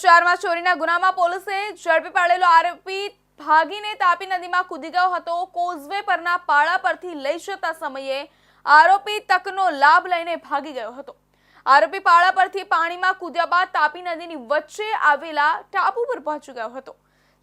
શહેરમાં ચોરીના ગુનામાં પોલીસે ઝડપી પાડેલો આરોપી ભાગીને તાપી નદીમાં કૂદી ગયો હતો. કોઝવે પરના પાળા પરથી લઈ જતા સમયે આરોપી તકનો લાભ લઈને ભાગી ગયો હતો. આરોપી પાળા પરથી પાણીમાં કૂદ્યા બાદ તાપી નદીની વચ્ચે આવેલા ટાપુ પર પહોંચી ગયો હતો.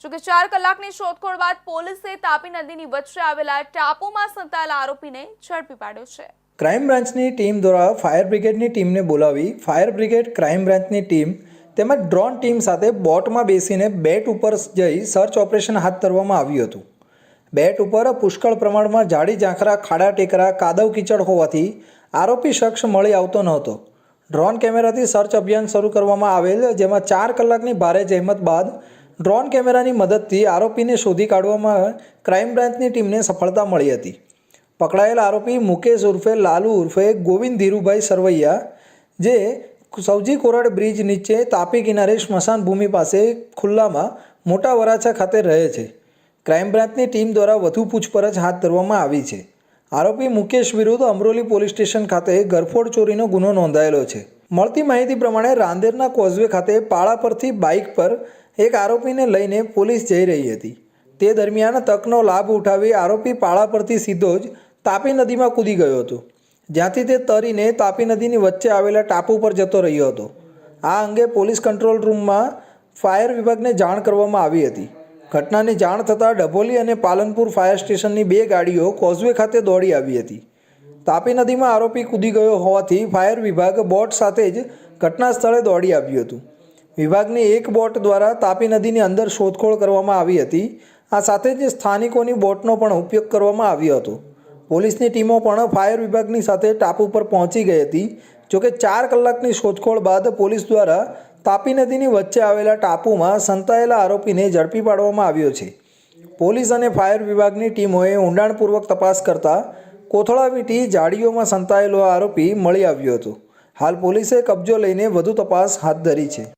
જોકે ચાર કલાકની શોધખોળ બાદ પોલીસે તાપી નદીની વચ્ચે આવેલા ટાપુમાં સંતાયેલા આરોપીને ઝડપી પાડ્યો છે. ક્રાઇમ બ્રાન્ચની ટીમ દ્વારા ફાયર બ્રિગેડની ટીમને બોલાવી ફાયર બ્રિગેડ ક્રાઇમ બ્રાન્ચની ટીમ તેમજ ડ્રોન ટીમ સાથે બોટમાં બેસીને બેટ ઉપર જઈ સર્ચ ઓપરેશન હાથ ધરવામાં આવ્યું હતું. બેટ ઉપર પુષ્કળ પ્રમાણમાં જાડી ઝાંખરા, ખાડા ટેકરા, કાદવ કીચડ હોવાથી આરોપી શખ્સ મળી આવતો નહોતો. ડ્રોન કેમેરાથી સર્ચ અભિયાન શરૂ કરવામાં આવેલ, જેમાં ચાર કલાકની ભારે જહેમત બાદ ડ્રોન કેમેરાની મદદથી આરોપીને શોધી કાઢવામાં ક્રાઇમ બ્રાન્ચની ટીમને સફળતા મળી હતી. પકડાયેલ આરોપી મુકેશ ઉર્ફે લાલુ ઉર્ફે ગોવિંદ ધીરુભાઈ સરવૈયા, જે સૌજી કોરડ બ્રિજ નીચે તાપી કિનારે સ્મશાન ભૂમિ પાસે ખુલ્લામાં મોટા વરાછા ખાતે રહે છે. ક્રાઇમ બ્રાન્ચની ટીમ દ્વારા વધુ પૂછપરછ હાથ ધરવામાં આવી છે. આરોપી મુકેશ વિરુદ્ધ અમરોલી પોલીસ સ્ટેશન ખાતે ગરફોડ ચોરીનો ગુનો નોંધાયેલો છે. મળતી માહિતી પ્રમાણે રાંદેરના કોઝવે ખાતે પાળા પરથી બાઇક પર એક આરોપીને લઈને પોલીસ જઈ રહી હતી. તે દરમિયાન તકનો લાભ ઉઠાવી આરોપી પાળા પરથી સીધો જ તાપી નદીમાં કૂદી ગયો હતો. જ્યાંથી તે તરીને તાપી નદીની વચ્ચે આવેલા ટાપુ પર જતો રહ્યો હતો. આ અંગે પોલીસ કંટ્રોલ રૂમમાં ફાયર વિભાગને જાણ કરવામાં આવી હતી. ઘટનાની જાણ થતાં ડભોલી અને પાલનપુર ફાયર સ્ટેશનની બે ગાડીઓ કોઝવે ખાતે દોડી આવી હતી. તાપી નદીમાં આરોપી કૂદી ગયો હોવાથી ફાયર વિભાગ બોટ સાથે જ ઘટના સ્થળે દોડી આવ્યું હતું. વિભાગની એક બોટ દ્વારા તાપી નદીની અંદર શોધખોળ કરવામાં આવી હતી. આ સાથે જ સ્થાનિકોની બોટનો પણ ઉપયોગ કરવામાં આવ્યો હતો. પોલીસની ટીમો પણ ફાયર વિભાગની સાથે ટાપુ પર પહોંચી ગઈ હતી. જોકે ચાર કલાકની શોધખોળ બાદ પોલીસ દ્વારા તાપી નદીની વચ્ચે આવેલા ટાપુમાં સંતાયેલા આરોપીને ઝડપી પાડવામાં આવ્યો છે. પોલીસ અને ફાયર વિભાગની ટીમોએ ઊંડાણપૂર્વક તપાસ કરતા કોથળા વીટી જાડીઓમાં સંતાયેલો આરોપી મળી આવ્યો હતો. હાલ પોલીસે કબજો લઈને વધુ તપાસ હાથ ધરી છે.